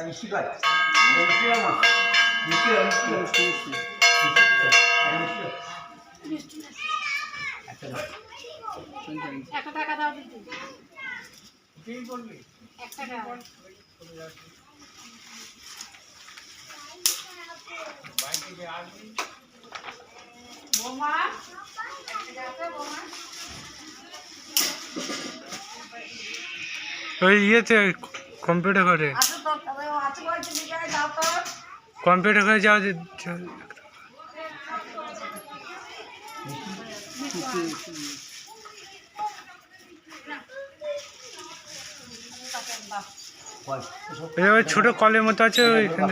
এটা মিষ্টি কর মিষ্টি না মিষ্টি কর মিষ্টি মিষ্টি মিষ্টি আচ্ছা একটা টাকা দাও দিদি। এক টাকা বৌমা একটা আছে বৌমা? ওই ইয়েতে কম্পিউটার করে কম্পিউটার করে যাওয়া যে- যা- বল ওই ওই ছোট কলের মতো আছে ওইখানে।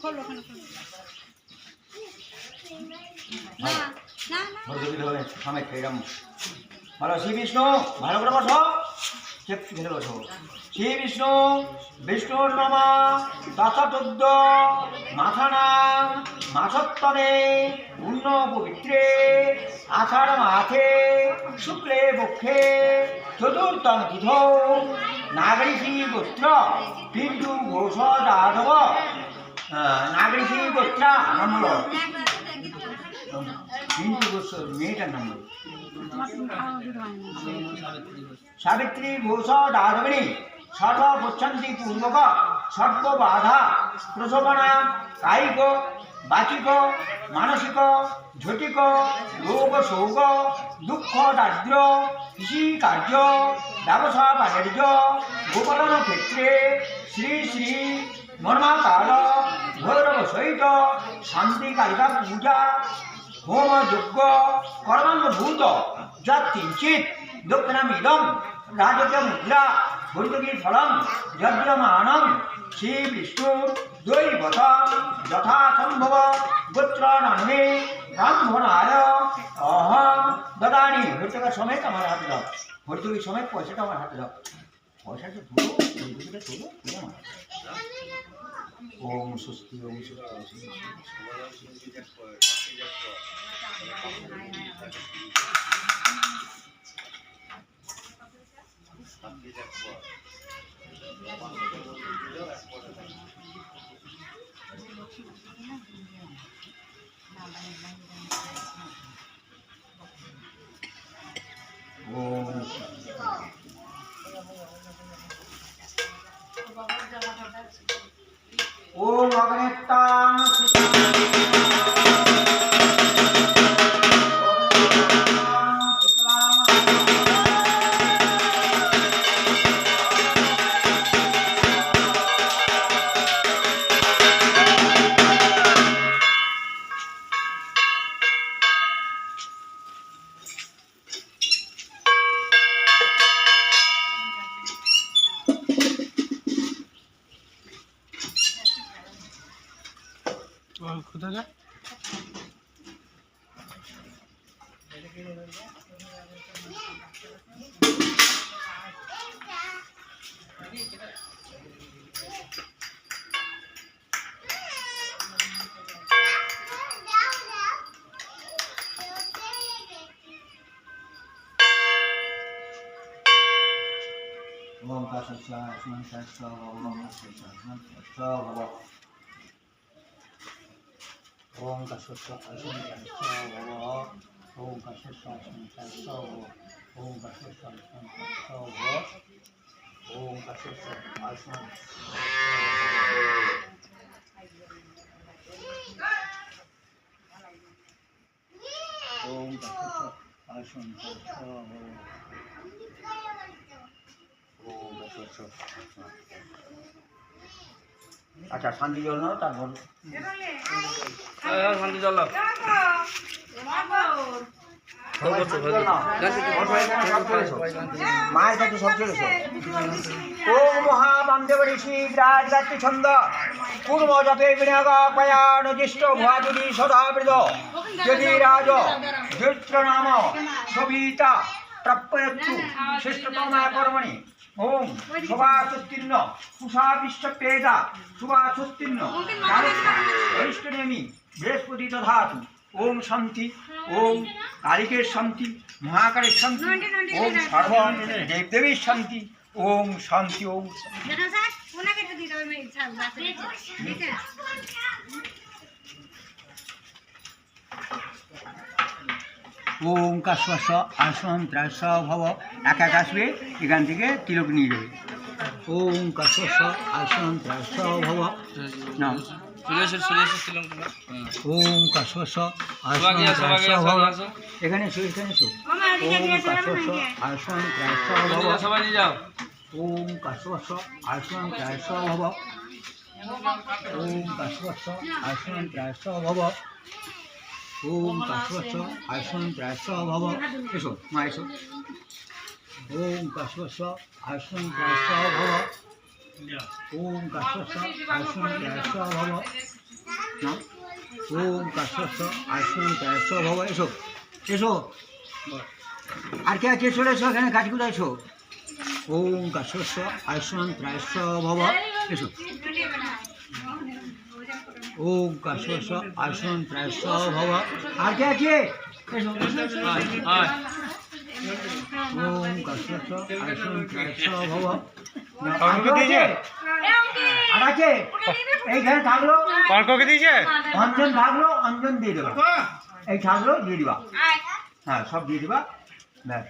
খোলো ওখানে খোলো। না না না ভদ্রগীত হবে সামনে এরকম ভালো, শ্রী বিষ্ণু, ভালো করে বসো। ঘেরে বসো। শ্রী বিষ্ণু, বিষ্ণুর নমা দশটুদ্দ মাথানাম মাসত্তরে, পূর্ণ পবিত্রে, আষাঢ় মাথে শুক্লে পক্ষে চতুর্থম তিথ নাগরিকী গোত্র পিন্টু ঘোষ যাদব। নাগরিকী গোত্র নাম পিন্টু ঘোষ মেয়েটার নাম সাবিত্রী ঘোষ দারবিণী সর্ব পচ্ছন্তি পূর্বক, সর্ব বাধা প্রসবনা কায়িক, বাচিক, মানসিক, ঝটিক, রোগ, শোক, দুঃখ, দারিদ্র, কৃষি কার্য, ব্যবসা বাণিজ্য, গোপালন ক্ষেত্রে শ্রী শ্রী মর্মাকাল, ভৈরব সহিত শান্তিকারিকা পূজা হোম যজ্ঞ কর্মাঙ্গভূত যৎকিঞ্চিত দক্ষিণামিদম রাজকীয় মুদ্রা বৈদিকী ফলম যজ্ঞমানম শ্রী বিষ্ণুর দৈবত যথাসম্ভব গোত্রানন্দে ব্রাহ্মণায়, অহম, দদানি ভর্তকার সমেত আমার হাতে দাও। ভর্তুকি সমেত পয়সাটা আমার হাতে দাও। পয়সাটা ওম স্বস্তি ওম স্বস্তি। ওম স্বস্তি اللهم فاشل شاء من شاء شاء اللهم فاشل شاء من شاء الله اللهم فاشل شاء من شاء الله اللهم فاشل شاء من شاء الله اللهم فاشل شاء من شاء الله اللهم فاشل شاء من شاء الله ॐ दशस्व आशुं दशो আচ্ছা শান্তি জল নাও তারপর শান্তি জল দাও। মায়ের কাছে সব চলে ওম মহাবামদেব ঋষি বিরাট রাত্রি ছন্দ। পূর্ব যতে বিনিয়োগ পয়ান জ্যেষ্ঠ ভুয়াদুরি সদাবৃত। যদি রাজ জ্যৈত্র নাম সবিতা শ্রেষ্ঠতমা কর্মণি ওম শোভাচোত্তীর্ণ কুষা বিশ্বপেদা শুভাচোত্তীর্ণ বৈষ্ণনেমি বৃহস্পতি দধাতু ওম শান্তি ওম কালিকের শান্তি মহাকালের শান্তি ওম সর্ব দেবদেবীর শান্তি ওম শান্তি ওম ওম কাশ্বাস আসন ত্রাস ভব এক এক আসবে এখান থেকে তিলক নিয়ে যাবে। ওম কাশ্বাস আসন ত্রাস ভব না। ওম কাশ্বাস আসন ত্রাস ভব এখানে এসো এখানে এসো। ওমা কাশ্বাস আসন ত্রাস ভব ওম কাশ্বাস আসন ত্রাস ভব ওম কাশ্বাস আসন ত্রাস ভব ওম কাশ্বাস আসন ত্রাস ভব। এসো, মা, এসো। ওম কাশ্বাস আসন ত্রাস ভব। ওম কাশ্বাস আসন ত্রাস ভব। ওম কাশ্বাস আসন ত্রাস ভব। এসো এসো। আর কে আছে চলে এসো এখানে? কাঠিগুলো এসো? ওম কাশ্বাস আসন ত্রাস ভব। এসো। দিয়েছে? আর এইখানে থাকল? দিয়েছে? অঞ্জন থাকল অঞ্জন দিয়ে দেবা। এই থাকল দিয়ে দিবা। হ্যাঁ সব দিয়ে দিবা। ব্যাস।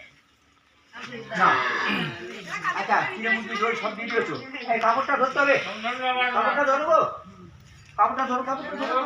না আচ্ছা দই সব দিয়ে দিয়েছ। এই কাপড়টা ধরতে হবে। কাপড়টা ধরবো? কাপড়টা ধর কাপটা ধরো।